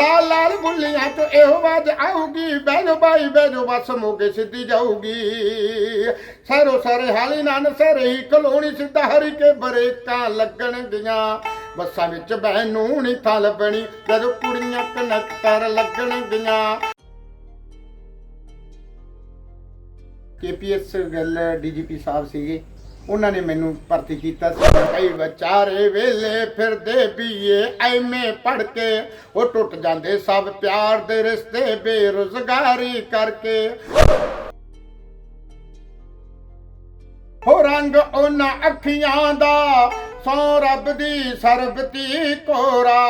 ਲਾਲ ਲਾਲ ਬੁੱਲੀਆਂ ਤੋਂ ਇਹੋ ਆਵਾਜ਼ ਆਊਗੀ ਬੈਜੋ ਬਾਈ ਬੈਜੋ ਬਸ ਮੋਗੇ ਸਿੱਧੀ ਜਾਊਗੀ। ਸਰੋ ਸਾਰੇ ਹਾਲੀ ਨਾਨ ਸਾਰੇ ਕਲੋਣੀ ਸਿੱਧਾ ਹਰੀ ਕੇ ਬਰੇਕਾਂ ਲੱਗਣਗੀਆਂ ਬੱਸਾਂ ਵਿੱਚ ਬਹਿਣ ਨੂੰ ਨਹੀਂ ਥਾਂ ਲੱਭਣੀ, ਜਦੋਂ ਕੁੜੀਆਂ ਕਨੈਕਟਰ ਲੱਗਣਗੀਆਂ ਕੇਪੀਐਸ ਗੱਲ ਡੀਜੀਪੀ ਸਾਹਿਬ ਸੀਗੇ। ਉਹਨਾਂ ਨੇ ਮੈਨੂੰ ਭਰਤੀ ਕੀਤਾ ਸੀ। ਕਈ ਵਿਚਾਰੇ ਵੇਲੇ ਫਿਰਦੇ ਬੀਏ, ਐਵੇਂ ਪੜ ਕੇ ਉਹ ਟੁੱਟ ਜਾਂਦੇ ਸਭ ਪਿਆਰ ਦੇ ਰਿਸ਼ਤੇ ਬੇਰੁਜ਼ਗਾਰੀ ਕਰਕੇ। ਹੋ ਰੰਗ ਉਹਨਾਂ ਅੱਖੀਆਂ ਦਾ, ਸੋ ਰੱਬ ਦੀ ਸਰਬਤੀ ਕੋਰਾ।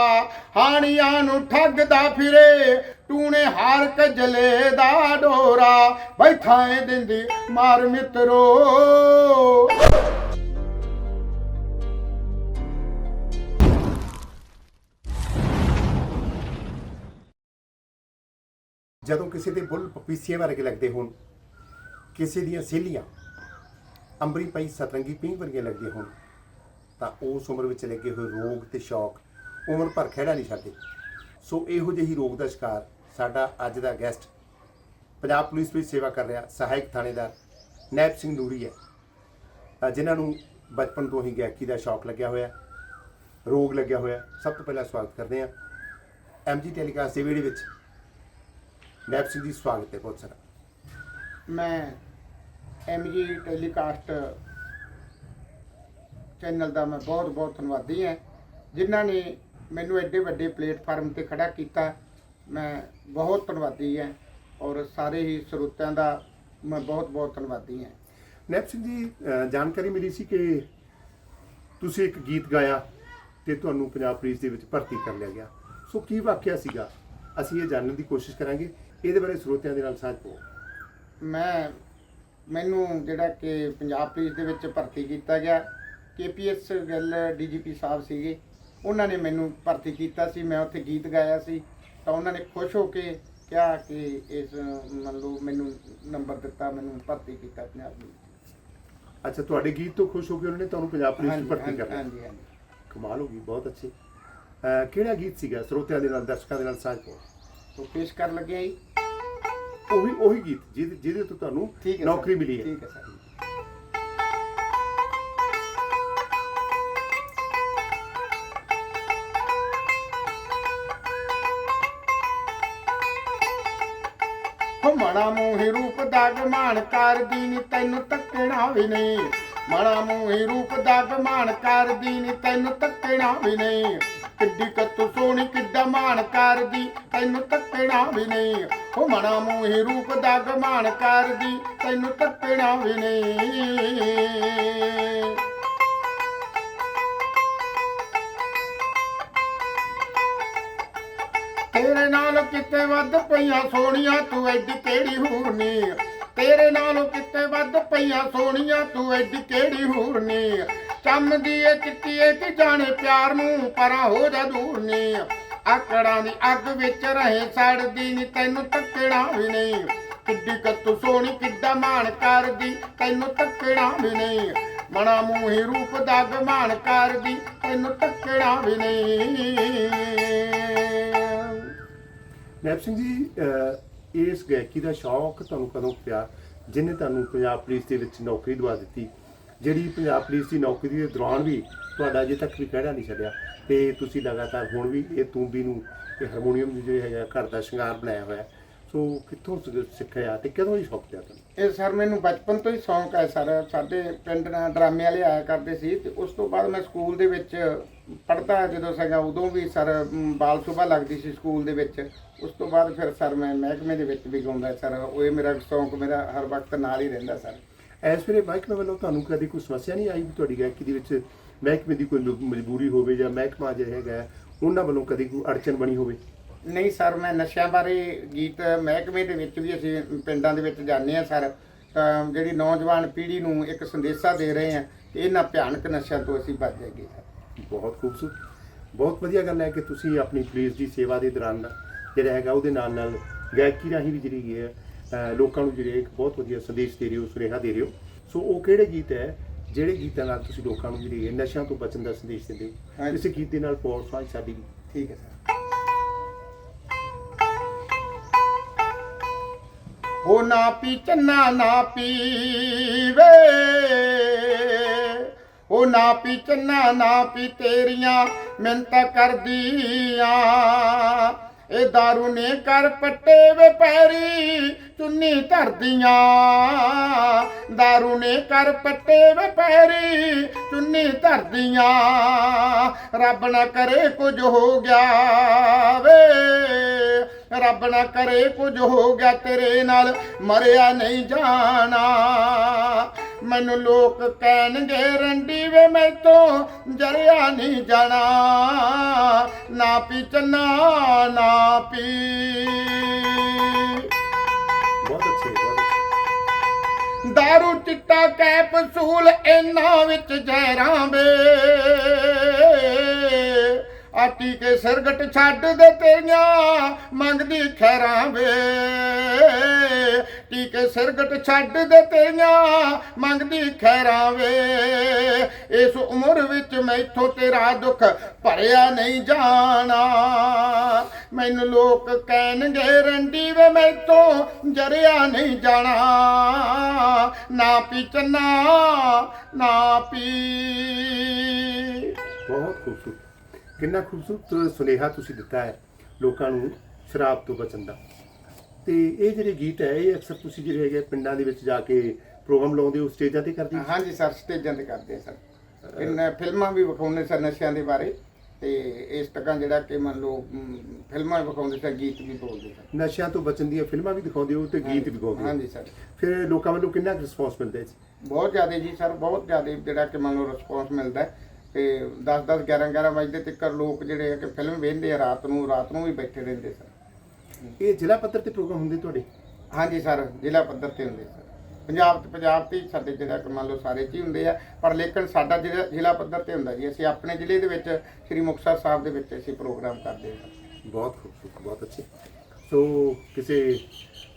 ਹਾਣੀਆਂ ਨੂੰ ਠੱਗਦਾ ਫਿਰੇ ਟੂਣੇ ਹਾਰ ਕਜਲੇ ਦਾ ਡੋਰਾ ਬੈਠਾਏ ਦਿੰਦੀ ਮਾਰ ਮਿੱਤਰੋ। ਜਦੋਂ ਕਿਸੇ ਦੇ ਬੁੱਲ ਪਪੀਸੀਏ ਵਰਗੇ ਲੱਗਦੇ ਹੋਣ, ਕਿਸੇ ਦੀਆਂ ਸਹੇਲੀਆਂ ਅੰਬਰੀ ਪਈ ਸਤਰੰਗੀ ਪੀਂਘ ਵਰਗੀਆਂ ਲੱਗਦੀਆਂ ਹੋਣ, ਤਾਂ ਉਸ ਉਮਰ ਵਿੱਚ ਲੱਗੇ ਹੋਏ ਰੋਗ ਤੇ ਸ਼ੌਕ ਉਮਰ ਭਰ ਖਹਿੜਾ ਨਹੀਂ ਛੱਡਦੇ। ਸੋ ਇਹੋ ਜਿਹੀ ਰੋਗ ਦਾ ਸ਼ਿਕਾਰ ਸਾਡਾ ਅੱਜ ਦਾ ਗੈਸਟ ਪੰਜਾਬ ਪੁਲਿਸ ਵਿੱਚ ਸੇਵਾ ਕਰ ਰਿਹਾ ਸਹਾਇਕ ਥਾਣੇਦਾਰ ਨੈਬ ਸਿੰਘ ਨੂਰੀ ਹੈ। ਅ, ਜਿਨ੍ਹਾਂ ਨੂੰ ਬਚਪਨ ਤੋਂ ਹੀ ਗਾਇਕੀ ਦਾ ਸ਼ੌਕ ਲੱਗਿਆ ਹੋਇਆ ਰੋਗ ਲੱਗਿਆ ਹੋਇਆ ਸਭ ਤੋਂ ਪਹਿਲਾਂ ਸਵਾਗਤ ਕਰਦੇ ਹਾਂ। ਐਮਜੀ ਟੈਲੀਕਾਸਟ ਦੇ ਵੀਡੀਓ ਵਿੱਚ ਨੈਬ ਸਿੰਘ ਜੀ ਸਵਾਗਤ ਹੈ ਬਹੁਤ ਸਾਰਾ। ਮੈਂ ਐਮਜੀ ਟੈਲੀਕਾਸਟ ਚੈਨਲ ਦਾ ਮੈਂ ਬਹੁਤ ਬਹੁਤ ਧੰਨਵਾਦੀ ਹਾਂ ਜਿਨ੍ਹਾਂ ਨੇ ਮੈਨੂੰ ਐਡੇ ਵੱਡੇ ਪਲੇਟਫਾਰਮ ਤੇ ਖੜਾ ਕੀਤਾ। ਮੈਂ ਬਹੁਤ ਧੰਨਵਾਦੀ ਹਾਂ ਔਰ ਸਾਰੇ ਹੀ ਸਰੋਤਿਆਂ ਦਾ ਮੈਂ ਬਹੁਤ ਬਹੁਤ ਧੰਨਵਾਦੀ ਹਾਂ। ਨੈਬ ਸਿੰਘ ਜੀ ਅ, ਜਾਣਕਾਰੀ ਮਿਲੀ ਸੀ ਕਿ ਤੁਸੀਂ ਇੱਕ ਗੀਤ ਗਾਇਆ ਤੇ ਤੁਹਾਨੂੰ ਪੰਜਾਬ ਪੁਲਿਸ ਦੇ ਵਿੱਚ ਭਰਤੀ ਕਰ ਲਿਆ ਗਿਆ। ਸੋ ਕੀ ਵਾਕਿਆ ਸੀਗਾ? ਅਸੀਂ ਇਹ ਜਾਣਨ ਦੀ ਕੋਸ਼ਿਸ਼ ਕਰਾਂਗੇ। ਇਹਦੇ ਬਾਰੇ ਸਰੋਤਿਆਂ ਦੇ ਨਾਲ ਸਾਂਝ ਪਾਓ ਮੈਂ ਮੈਨੂੰ ਜਿਹੜਾ ਕਿ ਪੰਜਾਬ ਪੁਲਿਸ ਦੇ ਵਿੱਚ ਭਰਤੀ ਕੀਤਾ ਗਿਆ ਕੇਪੀਐਸ ਗੱਲ ਡੀਜੀਪੀ ਸਾਹਿਬ ਸੀਗੇ ਉਹਨਾਂ ਨੇ ਮੈਨੂੰ ਭਰਤੀ ਕੀਤਾ ਸੀ। ਮੈਂ ਉੱਥੇ ਗੀਤ ਗਾਇਆ ਸੀ। ਤਾਂ ਉਹਨਾਂ ਨੇ ਖੁਸ਼ ਹੋ ਕੇ ਕਿਹਾ ਕਿ ਇਸ ਮੰਨ ਲਓ ਮੈਨੂੰ ਨੰਬਰ ਦਿੱਤਾ ਮੈਨੂੰ ਭਰਤੀ ਕੀਤਾ ਪੰਜਾਬ ਪੁਲਿਸ ਅੱਛਾ ਤੁਹਾਡੇ ਗੀਤ ਤੋਂ ਖੁਸ਼ ਹੋ ਕੇ ਉਹਨਾਂ ਨੇ ਤੁਹਾਨੂੰ ਪੰਜਾਬ ਪੁਲਿਸ ਵਿੱਚ ਭਰਤੀ ਕਰ ਲਿਆ? ਹਾਂਜੀ ਹਾਂਜੀ ਕਮਾਲ ਹੋ ਗਈ ਬਹੁਤ ਅੱਛੇ। ਅ, ਕਿਹੜਾ ਗੀਤ ਸੀਗਾ ਸਰੋਤਿਆਂ ਦੇ ਨਾਲ ਦਰਸ਼ਕਾਂ ਦੇ ਨਾਲ ਸਾਂਝ ਪਾਓ ਤੋਂ ਪੇਸ਼ ਕਰਨ ਲੱਗਿਆ ਜੀ। ਉਹੀ ਉਹੀ ਗੀਤ ਜਿਹਦੇ ਜਿਹਦੇ ਤੋਂ ਤੁਹਾਨੂੰ ਠੀਕ ਹੈ ਨੌਕਰੀ ਮਿਲੀ ਹੈ। ਠੀਕ ਹੈ ਸਰ। ਦਾ ਗਮਾਨ ਕਰਦੀ ਨੀ ਤੈਨੂੰ ਤੱਕਣਾ ਵੀ ਨਹੀਂ। ਮਾੜਾ ਮੂੰਹੀ ਰੂਪ ਦਾ ਗਮਾਨ ਕਰਦੀ ਨੀ ਤੈਨੂੰ ਤੱਕਣਾ ਵੀ ਨਹੀਂ। ਕਿੱਡੀ ਕੱਤੂ ਸੋਹਣੀ, ਕਿੱਡਾ ਮਾਣ ਕਰਦੀ ਤੈਨੂੰ ਤੱਕਣਾ ਵੀ ਨਹੀਂ। ਉਹ ਮਣਾ ਮੂੰਹੀ ਰੂਪ ਦਾ ਗਮਾਨ ਕਰਦੀ ਤੈਨੂੰ ਤੱਕਣਾ ਵੀ ਨਹੀਂ। ਤੇਰੇ ਨਾਲ ਕਿਤੇ ਵੱਧ ਪਈਆਂ ਸੋਹਣੀਆਂ, ਤੂੰ ਐਡੀ ਕਿਹੜੀ ਹੂਰਨੀ ਤੇਰੇ ਨਾਲੋਂ ਕਿਤੇ ਵੱਧ ਪਈਆਂ ਸੋਹਣੀਆਂ, ਤੂੰ ਐਡੀ ਕਿਹੜੀ ਹੂਰਨੀ ਚੰਮਦੀ ਏ ਚਿੱਟੀ ਏ ਕਿ ਜਾਣੇ ਪਿਆਰ ਨੂੰ, ਪਰਾਂ ਹੋ ਜਾ ਦੂਰ ਨੀ ਆਕੜਾਂ ਦੀ ਅੱਗ ਵਿੱਚ ਰਹੇ, ਸੜਦੀ ਨੀ ਤੈਨੂੰ ਤੱਕਣਾ ਵੀ ਨਹੀਂ। ਕਿੱਡੀ ਕੱਤੂ ਸੋਹਣੀ, ਕਿੱਡਾ ਮਾਣ ਕਰਦੀ, ਤੈਨੂੰ ਤੱਕਣਾ ਵੀ ਨਹੀਂ। ਮਣਾ ਮੂਹੀ ਰੂਪ ਦਾ ਗਮਾਨ ਕਰਦੀ, ਤੈਨੂੰ ਤੱਕਣਾ ਵੀ ਨਹੀਂ। ਨੈਬ ਸਿੰਘ ਜੀ ਇਸ ਗਾਇਕੀ ਦਾ ਸ਼ੌਕ ਤੁਹਾਨੂੰ ਕਦੋਂ ਪਿਆ? ਜਿਹਨੇ ਤੁਹਾਨੂੰ ਪੰਜਾਬ ਪੁਲਿਸ ਦੇ ਵਿੱਚ ਨੌਕਰੀ ਦਵਾ ਦਿੱਤੀ। ਜਿਹੜੀ ਪੰਜਾਬ ਪੁਲਿਸ ਦੀ ਨੌਕਰੀ ਦੇ ਦੌਰਾਨ ਵੀ ਤੁਹਾਡਾ ਅਜੇ ਤੱਕ ਵੀ ਕਿਹੜਾ ਨਹੀਂ ਛੱਡਿਆ। ਤੇ ਤੁਸੀਂ ਲਗਾਤਾਰ ਹੁਣ ਵੀ ਇਹ ਤੂੰਬੀ ਨੂੰ ਇਹ ਹਾਰਮੋਨੀਅਮ ਨੂੰ ਜਿਹੜਾ ਹੈਗਾ ਘਰ ਦਾ ਸ਼ਿੰਗਾਰ ਬਣਾਇਆ ਹੋਇਆ ਸੋ ਕਿੱਥੋਂ ਸਿ- ਸਿੱਖਿਆ ਤੇ ਕਦੋਂ ਇਹ ਸ਼ੌਕ ਪਿਆ ਤੁਹਾਨੂੰ? ਇਹ ਸਰ ਮੈਨੂੰ ਬਚਪਨ ਤੋਂ ਹੀ ਸ਼ੌਂਕ ਹੈ ਸਰ। ਸਾਡੇ ਪਿੰਡ ਨਾਲ ਡਰਾਮੇ ਵਾਲੇ ਆਇਆ ਕਰਦੇ ਸੀ ਤੇ ਉਸ ਤੋਂ ਬਾਅਦ ਮੈਂ ਸਕੂਲ ਦੇ ਵਿੱਚ ਪੜ੍ਹਦਾ ਜਦੋਂ ਸੀਗਾ ਉਦੋਂ ਵੀ ਸਰ ਬਾਲ ਸੁਭਾ ਲੱਗਦੀ ਸੀ ਸਕੂਲ ਦੇ ਵਿੱਚ। ਉਸ ਤੋਂ ਬਾਅਦ ਫਿਰ ਸਰ ਮੈਂ ਮਹਿਕਮੇ ਦੇ ਵਿੱਚ ਵੀ ਗਾਉਂਦਾ ਸਰ। ਉਹ ਇਹ ਮੇਰਾ ਸ਼ੌਂਕ ਮੇਰਾ ਹਰ ਵਕਤ ਨਾਲ ਹੀ ਰਹਿੰਦਾ ਸਰ। ਇਸ ਵੇਲੇ ਮਹਿਕਮੇ ਵੱਲੋਂ ਤੁਹਾਨੂੰ ਕਦੀ ਕੋਈ ਸਮੱਸਿਆ ਨਹੀਂ ਆਈ ਤੁਹਾਡੀ ਗਾਇਕੀ ਦੇ ਵਿੱਚ ਮਹਿਕਮੇ ਦੀ ਕੋਈ ਮਜਬੂਰੀ ਹੋਵੇ ਜਾਂ ਮਹਿਕਮਾ ਜਿਹੜਾ ਹੈਗਾ ਉਹਨਾਂ ਵੱਲੋਂ ਕਦੀ ਕੋਈ ਅੜਚਨ ਬਣੀ ਹੋਵੇ? ਨਹੀਂ ਸਰ ਮੈਂ ਨਸ਼ਿਆਂ ਬਾਰੇ ਗੀਤ ਮਹਿਕਮੇ ਦੇ ਵਿੱਚ ਵੀ ਅਸੀਂ ਪਿੰਡਾਂ ਦੇ ਵਿੱਚ ਜਾਂਦੇ ਆ ਸਰ। ਜਿਹੜੀ ਨੌਜਵਾਨ ਪੀੜ੍ਹੀ ਨੂੰ ਇੱਕ ਸੰਦੇਸ਼ਾ ਦੇ ਰਹੇ ਆ ਇਹਨਾਂ ਭਿਆਨਕ ਨਸ਼ਿਆਂ ਤੋਂ ਅਸੀਂ ਬਚ ਜਾਈਏ ਬਹੁਤ ਖੂਬਸੂਰਤ। ਬਹੁਤ ਵਧੀਆ ਗੱਲ ਹੈ ਕਿ ਤੁਸੀਂ ਆਪਣੀ ਪੁਲਿਸ ਦੀ ਸੇਵਾ ਦੇ ਦੌਰਾਨ ਜਿਹੜਾ ਹੈਗਾ ਉਹਦੇ ਨਾਲ ਨਾਲ ਗਾਇਕੀ ਰਾਹੀਂ ਵੀ ਜਿਹੜੀ ਹੈ ਲੋਕਾਂ ਨੂੰ ਜਿਹੜੇ ਇੱਕ ਬਹੁਤ ਵਧੀਆ ਸੰਦੇਸ਼ ਦੇ ਰਹੇ ਹੋ ਸੁਨੇਹਾ ਦੇ ਰਹੇ ਹੋ। ਸੋ ਉਹ ਕਿਹੜੇ ਗੀਤ ਹੈ ਜਿਹੜੇ ਗੀਤਾਂ ਨਾਲ ਤੁਸੀਂ ਲੋਕਾਂ ਨੂੰ ਜਿਹੜੀ ਨਸ਼ਿਆਂ ਤੋਂ ਬਚਣ ਦਾ ਸੰਦੇਸ਼ ਦਿੰਦੇ ਹੋ? ਇਸ ਗੀਤ ਦੇ ਨਾਲ ਪੌਰ ਸਾਂਝ ਸਾਡੀ ਠੀਕ ਹੈ ਹੋ ਨਾ ਪੀ ਚੰਨਾ ਨਾ ਪੀਵੇ। ਉਹ ਨਾ ਪੀ ਚੰਨਾ ਨਾ ਪੀ ਤੇਰੀਆਂ ਮਿੰਤਾ ਕਰਦੀਆਂ ਇਹ दारू ਨੇ ਕਰ ਪੱਟੇ ਵੇ ਪੈਰੀ ਚੁੰਨੀ ਧਰਦੀਆਂ दारू ਨੇ ਕਰ ਪੱਟੇ ਵੇ ਪੈਰੀ ਚੁੰਨੀ ਧਰਦੀਆਂ ਰੱਬ ਨਾ ਕਰੇ ਕੁਝ ਹੋ ਗਿਆ ਵੇ ਰੱਬ ਨਾ ਕਰੇ ਕੁਝ ਹੋ ਗਿਆ ਤੇਰੇ ਨਾਲ ਮਰਿਆ ਨਹੀਂ ਜਾਣਾ ਮੈਨੂੰ ਲੋਕ ਕਹਿਣਗੇ ਰੰਡੀ ਵੇ ਮੈਥੋਂ ਜਰਿਆ ਨਹੀਂ ਜਾਣਾ। ਨਾ ਪੀ ਚੰਨਾ ਨਾ ਪੀ। ਬਹੁਤ ਅੱਛੇ ਬਹੁਤ ਅੱਛੇ। ਦਾਰੂ ਚਿੱਟਾ ਕੈਪਸੂਲ ਇਹਨਾਂ ਵਿੱਚ ਜ਼ਹਿਰਾਂ ਵੇ। ਆ ਟੀਕੇ ਸਿਰਗਟ ਛੱਡ ਦੇ ਤੇਰੀਆਂ ਮੰਗਦੀ ਖੈਰਾਂ ਵੇ। ਕੇ ਸਿਰਗਟ ਛੱਡ ਦੇ ਤੇਰੀਆਂ ਮੰਗਦੀ ਖੈਰਾਂ ਵੇ। ਇਸ ਉਮਰ ਵਿੱਚ ਮੈਥੋਂ ਤੇਰਾ ਦੁੱਖ ਭਰਿਆ ਨਹੀਂ ਜਾਣਾ। ਮੈਨੂੰ ਲੋਕ ਕਹਿਣਗੇ, ਰੰਡੀ ਵੇ, ਮੈਥੋਂ ਜਰਿਆ ਨਹੀਂ ਜਾਣਾ। ਨਾ ਪੀ ਚੰਨਾ, ਨਾ ਪੀ। ਬਹੁਤ ਖੂਬਸੂਰਤ। ਕਿੰਨਾ ਖੂਬਸੂਰਤ ਸੁਨੇਹਾ ਤੁਸੀਂ ਦਿੱਤਾ ਹੈ ਲੋਕਾਂ ਨੂੰ ਸ਼ਰਾਬ ਤੋਂ ਬਚਣ ਦਾ। ਤੇ ਇਹ ਜਿਹੜੇ ਗੀਤ ਹੈ ਇਹ ਅਕਸਰ ਤੁਸੀਂ ਜਿਹੜੇ ਹੈਗੇ ਪਿੰਡਾਂ ਦੇ ਵਿੱਚ ਜਾ ਕੇ ਪ੍ਰੋਗਰਾਮ ਲਾਉਂਦੇ ਹੋ ਸਟੇਜਾਂ ਤੇ ਕਰਦੇ ਹੋ? ਹਾਂਜੀ ਸਰ ਸਟੇਜਾਂ ਤੇ ਕਰਦੇ ਆ ਸਰ। ਇਹਨਾਂ ਫਿਲਮਾਂ ਵੀ ਵਿਖਾਉਂਦੇ ਸਰ ਨਸ਼ਿਆਂ ਦੇ ਬਾਰੇ ਤੇ ਇਸ ਤੱਕਾਂ ਜਿਹੜਾ ਕਿ ਮੰਨ ਲਓ ਫਿਲਮਾਂ ਵਿਖਾਉਂਦੇ ਸਰ ਗੀਤ ਵੀ ਬੋਲਦੇ ਸਰ। ਨਸ਼ਿਆਂ ਤੋਂ ਬਚਣ ਦੀਆਂ ਫਿਲਮਾਂ ਵੀ ਦਿਖਾਉਂਦੇ ਹੋ ਤੇ ਗੀਤ ਵੀ ਗਾਉਂਦੇ ਹੋ। ਹਾਂਜੀ ਸਰ। ਫਿਰ ਲੋਕਾਂ ਵੱਲੋਂ ਕਿੰਨਾ ਰਿਸਪੌਂਸ ਮਿਲਦਾ ਹੈ ਜੀ? ਬਹੁਤ ਜ਼ਿਆਦਾ ਜੀ ਸਰ ਬਹੁਤ ਜ਼ਿਆਦਾ ਜਿਹੜਾ ਕਿ ਮੰਨ ਲਓ ਰਿਸਪੌਂਸ ਮਿਲਦਾ ਹੈ ਤੇ 10 10 11 11 ਵਜੇ ਤੱਕ ਲੋਕ ਜਿਹੜੇ ਆ ਕਿ ਫਿਲਮ ਵੇਖਦੇ ਆ ਰਾਤ ਨੂੰ ਰਾਤ ਨੂੰ ਵੀ ਬੈਠੇ ਰਹਿੰਦੇ ਸਰ। ਇਹ ਜ਼ਿਲ੍ਹਾ ਪੱਧਰ ਤੇ ਪ੍ਰੋਗਰਾਮ ਹੁੰਦੇ ਤੁਹਾਡੇ? ਹਾਂਜੀ ਸਰ ਜ਼ਿਲ੍ਹਾ ਪੱਧਰ ਤੇ ਹੁੰਦੇ ਸਰ। ਪੰਜਾਬ ਤੇ ਪੰਜਾਬ ਤੇ ਹੀ ਸਾਡੇ ਜਿਹੜਾ ਕਿ ਮੰਨ ਲਓ ਸਾਰੇ ਚ ਹੀ ਹੁੰਦੇ ਆ ਪਰ ਲੇਕਿਨ ਸਾਡਾ ਜਿਹੜਾ ਜ਼ਿਲ੍ਹਾ ਪੱਧਰ ਤੇ ਹੁੰਦਾ ਜੀ। ਅਸੀਂ ਆਪਣੇ ਜ਼ਿਲ੍ਹੇ ਦੇ ਵਿੱਚ ਸ੍ਰੀ ਮੁਕਤਸਰ ਸਾਹਿਬ ਦੇ ਵਿੱਚ ਅਸੀਂ ਪ੍ਰੋਗਰਾਮ ਕਰਦੇ ਹਾਂ ਬਹੁਤ ਖੂਬਸੂਰਤ ਬਹੁਤ ਅੱਛੇ। ਸੋ ਕਿਸੇ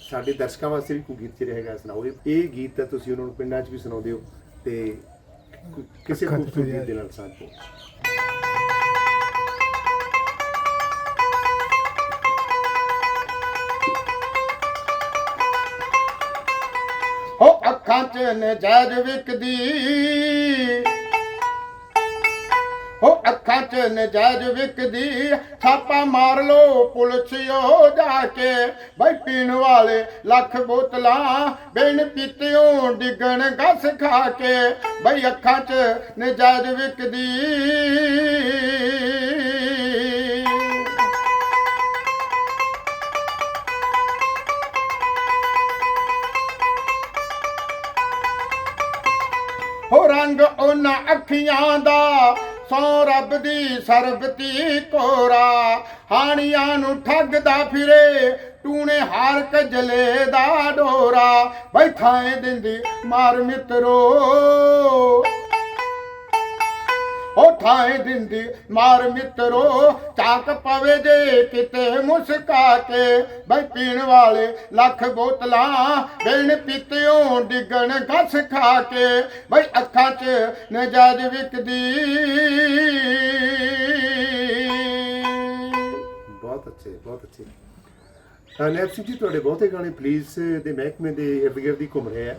ਸਾਡੇ ਦਰਸ਼ਕਾਂ ਵਾਸਤੇ ਵੀ ਕੋਈ ਗੀਤ ਚ ਰਹੇਗਾ ਸੁਣਾਓ। ਇਹ- ਇਹ ਗੀਤ ਤਾਂ ਤੁਸੀਂ ਉਹਨਾਂ ਨੂੰ ਪਿੰਡਾਂ 'ਚ ਵੀ ਸੁਣਾਉਂਦੇ ਹੋ ਤੇ ਕਿਸੇ ਖੂਬਸੂਰਤ ਗੀਤ ਦੇ ਨਾਲ ਸਾਂਝ। ਹੋ ਅੱਖਾਂ 'ਚ ਨਜਾਇਜ਼ ਵਿਕਦੀ। ਹੋ ਅੱਖਾਂ 'ਚ ਨਜਾਇਜ਼ ਵਿਕਦੀ। ਛਾਪਾ ਮਾਰ ਲੋ ਪੁਲਿਸਿਓ ਜਾ ਕੇ। ਬਈ ਪੀਣ ਵਾਲੇ ਲੱਖ ਬੋਤਲਾਂ ਬਿਨ ਪੀਤਿਓ ਡਿੱਗਣ ਗਸ ਖਾ ਕੇ। ਬਈ ਅੱਖਾਂ 'ਚ ਨਜਾਇਜ਼ ਵਿਕਦੀ। ਰੰਗ ਉਹਨਾਂ ਅੱਖੀਆਂ ਦਾ, ਸੋ ਰੱਬ ਦੀ ਸਰਬਤੀ ਕੋਰਾ। ਹਾਣੀਆਂ ਨੂੰ ਠੱਗਦਾ ਫਿਰੇ, ਟੂਣੇ ਹਾਰ ਕਜਲੇ ਦਾ ਡੋਰਾ। ਬੈਠਾਏ ਦਿੰਦੀ ਮਾਰ ਮਿੱਤਰੋ। ਉਹ ਠਾਏ ਦਿੰਦੀ ਮਾਰ ਮਿੱਤਰੋ ਚਾਕ ਪਵੇ ਜੇ ਕਿਤੇ ਮੁਸਕਾ ਕੇ ਬਈ ਪੀਣ ਵਾਲੇ ਲੱਖ ਬੋਤਲਾਂ ਬਿਨ ਪੀਤਿਓ ਡਿੱਗਣ ਗਸ ਖਾ ਕੇ ਬਈ ਅੱਖਾਂ 'ਚ ਨਜਾਇਜ਼ ਵਿਕਦੀ। ਬਹੁਤ ਅੱਛੇ ਬਹੁਤ ਅੱਛੇ। ਨੈਬ ਸਿੰਘ ਜੀ ਤੁਹਾਡੇ ਬਹੁਤੇ ਗਾਣੇ ਪੁਲਿਸ ਦੇ ਮਹਿਕਮੇ ਦੇ ਇਰਦ ਗਿਰਦ ਹੀ ਘੁੰਮ ਰਹੇ ਆ।